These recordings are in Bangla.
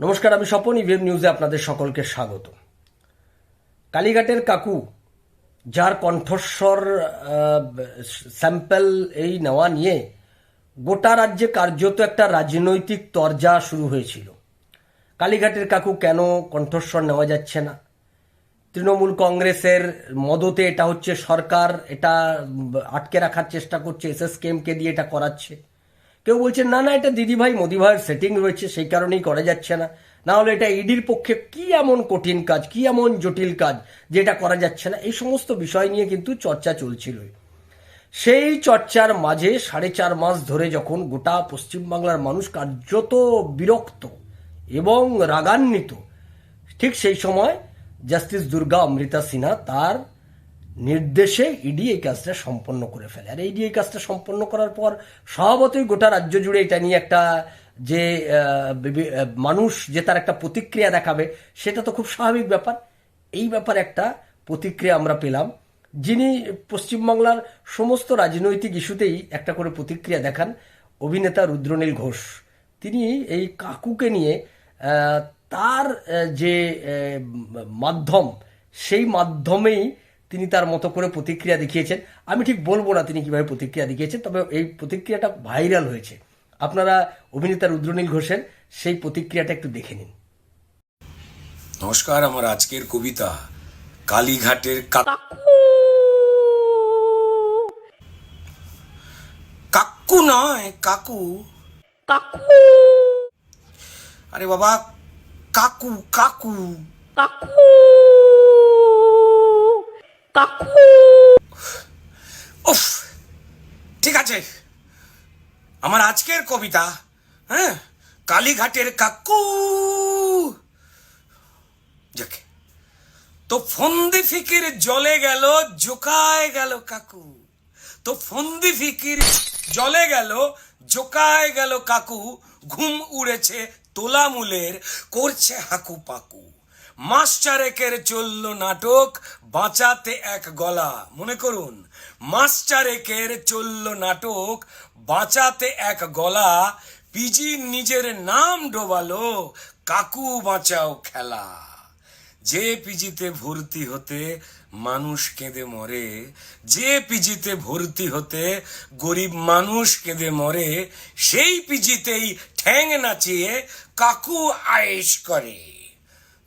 নমস্কার, আমি স্বপন ইভিএম নিউজে আপনাদের সকলকে স্বাগত। কালীঘাটের কাকু, যার কণ্ঠস্বর স্যাম্পেল এই নেওয়া নিয়ে গোটা রাজ্যে কার্যত একটা রাজনৈতিক তরজা শুরু হয়েছিল। কালীঘাটের কাকু কেন কণ্ঠস্বর নেওয়া যাচ্ছে না? তৃণমূল কংগ্রেসের মদতে এটা হচ্ছে সরকার, এটা আটকে রাখার চেষ্টা করছে এসএসকেএমকে দিয়ে এটা করাচ্ছে। কেউ বলছে, না না, এটা দিদিভাই, মোদিভাইয়ের সেটিং রয়েছে, সেই কারণেই করা যাচ্ছে না। না হলে এটা ইডির পক্ষে কি এমন কঠিন কাজ, কি এমন জটিল কাজ যেটা করা যাচ্ছে না? এই সমস্ত বিষয় নিয়ে কিন্তু চর্চা চলছিলই। সেই চর্চার মাঝে সাড়ে চার মাস ধরে যখন গোটা পশ্চিমবাংলার মানুষ কার্যত বিরক্ত এবং রাগান্বিত, ঠিক সেই সময় জাস্টিস দুর্গা অমৃতা সিনহা তার নির্দেশে ইডি এই কাজটা সম্পন্ন করে ফেলে। আর ইডি এই কাজটা সম্পন্ন করার পর স্বভাবতই গোটা রাজ্য জুড়ে এটা নিয়ে একটা যে মানুষ যে তার একটা প্রতিক্রিয়া দেখাবে, সেটা তো খুব স্বাভাবিক ব্যাপার। এই ব্যাপারে একটা প্রতিক্রিয়া আমরা পেলাম। যিনি পশ্চিমবাংলার সমস্ত রাজনৈতিক ইস্যুতেই একটা করে প্রতিক্রিয়া দেখান, অভিনেতা রুদ্রনীল ঘোষ। তিনি এই কাকুকে নিয়ে তার যে মাধ্যম, সেই মাধ্যমেই তিনি তার মতো করে প্রতিক্রিয়া দেখিয়েছেন। আমি ঠিক বলব না তিনি কীভাবে প্রতিক্রিয়া দেখিয়েছেন তবে এই প্রতিক্রিয়াটা ভাইরাল হয়েছে। আপনারা অভিনেতা রুদ্রনীল ঘোষের সেই প্রতিক্রিয়াটা একটু দেখে নিন। নমস্কার আমার আজকের কবিতা কালীঘাটের কাকু নয় কাকু। কাকু। আরে বাবা কাকু কাকু। কাকু। কাকু। উফ, ঠিক আছে। আমার আজকের কবিতা হ্যাঁ? কালীঘাটের কাকু। তো ফন্দি ফিকির জলে গেল, জোকায় গেল কাকু। তো ফন্দি ফিকির জলে গেল, জোকায় গেল কাকু। ঘুম উড়েছে তোলামুলের, করছে হাকু পাকু মাস চারেকের চলল নাটক বাঁচাতে এক গলা। মনে করুন মাস চারেকের চলল নাটক বাঁচাতে এক গলা। পিজি নিজের নাম ডোবালো, কাকু বাঁচাও খেলা। যে পিজিতে ভর্তি হতে মানুষ কেঁদে মরে, যে পিজিতে ভর্তি হতে গরিব মানুষ কেঁদে মরে, সেই পিজিতেই ঠ্যাং নাচিয়ে কাকু আয়েশ করে।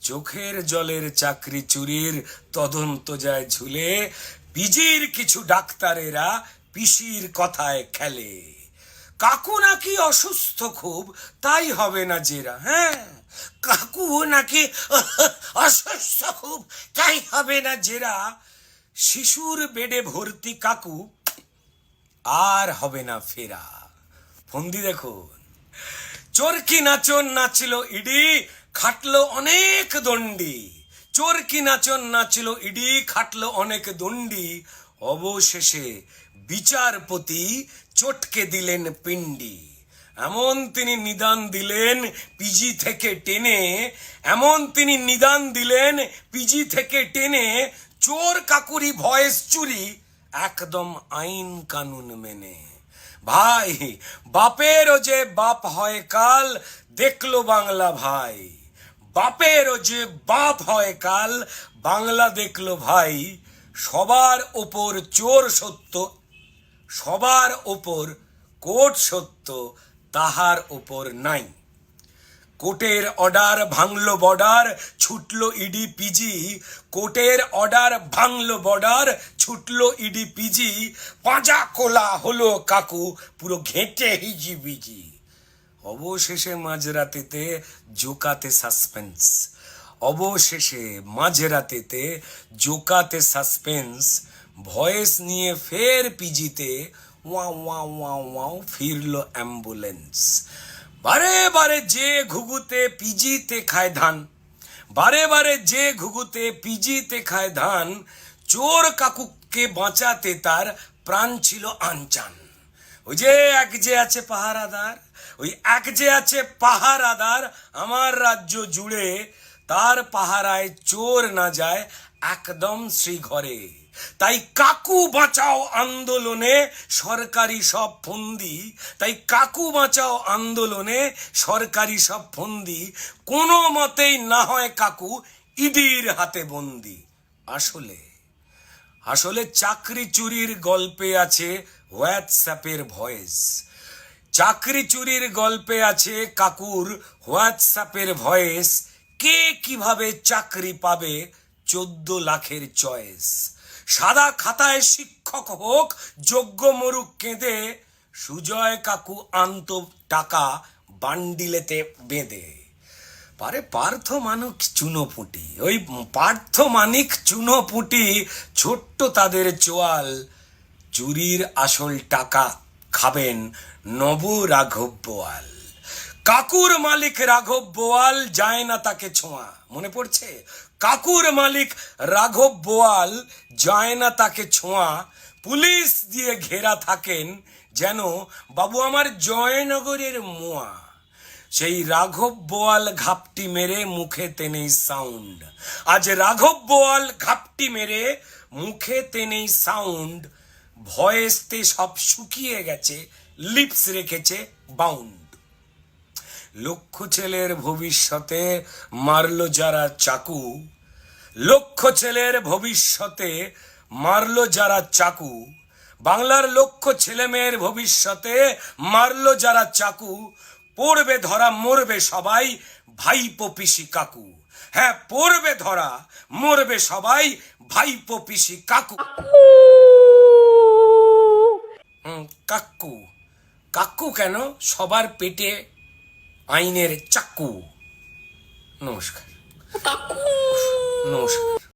চোখের জলের চাকরি চুরির তদন্ত যায় ঝুলে পিজির কিছু ডাক্তারেরা পিসির কথায় খেলে। কাকু নাকি অসুস্থ খুব, তাই হবে না জেরা হ্যাঁ? কাকু নাকি অসুস্থ খুব, তাই হবে না জেরা। শিশুর বেডে ভর্তি কাকু, আর হবে না ফেরা। ফন্দি দেখুন। চোরকি নাচন নাচলো ইডি খাটলো অনেক দণ্ডি। চোরকি নাচন নাচলো ইডি, খাটলো অনেক দণ্ডি। অবশেষে বিচারপতি চটকে দিলেন পিণ্ডি। এমন তিনি নিদান দিলেন পিজি থেকে টেনে, এমন তিনি নিদান দিলেন পিজি থেকে টেনে, চোর কাকুরি ভয়েস চুরি একদম আইন কানুন মেনে। ভাই, বাপেরও যে বাপ হয় কাল, দেখল বাংলা ভাই। বাপেরও যে বাপ হয় কাল, বাংলা দেখল ভাই, সবার ওপর চোর সত্য, সবার ওপর কোট সত্য, তাহার ওপর নাই। কোর্টের অর্ডার ভাঙলো বর্ডার, ছুটল ইডি পিজি। কোর্টের অর্ডার ভাঙলো বর্ডার, ছুটলো ইডি পিজি। পাঁজা কোলা হলো কাকু, পুরো ঘেঁটে হিজি বিজি অবশেষে মাঝরাতেতে জোকাতে সাসপেন্স। অবশেষে মাঝরাতেতে জোকাতে সাসপেন্স, ভয়েস নিয়ে ফের পিজিতে ওয়া ওয়া ওয়া ওয়াও ফিরলো অ্যাম্বুলেন্স। বারে বারে যে ঘুঘুতে পিজিতে খায় ধান, বারে বারে যে ঘুঘুতে পিজিতে খায় ধান, চোর কাকুকে বাঁচাতে তার প্রাণ ছিল আনচান। ওই যে এক যে আছে পাহারাদার, ওই এক যে আছে পাহারাদার, আমার রাজ্য জুড়ে তার পাহারায় চোর না যায়, একদম শ্রীঘরে তাই কাকু বাঁচাও আন্দোলনে সরকারি সব ফন্দি। তাই কাকু বাঁচাও আন্দোলনে সরকারি সব ফন্দি। কোনো মতেই না হয় কাকু, ইডির হাতে বন্দি। আসলে আসলে চাকরি চুরির গল্পে আছে হোয়াটসঅ্যাপের ভয়েস। চাকরি চুরির গল্পে আছে কাকুর হোয়াটসঅ্যাপের ভয়েস। কে কীভাবে চাকরি পাবে? চোদ্দ লাখের চয়েস। সাদা খাতায় শিক্ষক হোক, যোগ্য মরুক কেঁদে, সুজয় কাকু আন্ত টাকা বান্ডিলেতে বেঁধে। পারে পার্থ মানিক চুনোপুটি ওই পার্থ মানিক চুনোপুটি ছোট্ট তাদের চোয়াল, চুরির আসল টাকা খাবেন নব রাঘব বোয়াল কাকুর মালিক রাঘব বোয়াল যায় না তাকে ছোঁয়া। মনে পড়ছে? কাকুর মালিক রাঘব বোয়াল যায় না তাকে ছোঁয়া। পুলিশ দিয়ে ঘেরা থাকেন যেন বাবু আমার জয়নগরের মোয়া। সেই রাঘব বোয়াল ঘাপটি মেরে মুখে তেনেই সাউন্ড। আজ রাঘব বোয়াল ঘাপটি মেরে মুখে তেনেই সাউন্ড। ভয়েসতে সব শুকিয়ে গেছে, লিপস রেখেছে বাউন্ড। লক্ষ ছেলের ভবিষ্যতে মারলো যারা চাকু। লক্ষ ছেলের ভবিষ্যতে মারলো যারা চাকু। বাংলার লক্ষ ছেলেমেয়ের ভবিষ্যতে মারলো যারা চাকু। পড়বে ধরা মরবে সবাই ভাইপো পিসি কাকু। হ্যাঁ পড়বে ধরা মরবে সবাই ভাইপো পিসি কাকু। কাকু। কাকু কেন? সবার পেটে আইনের চাকু। নমস্কার। কাকু। নমস্কার।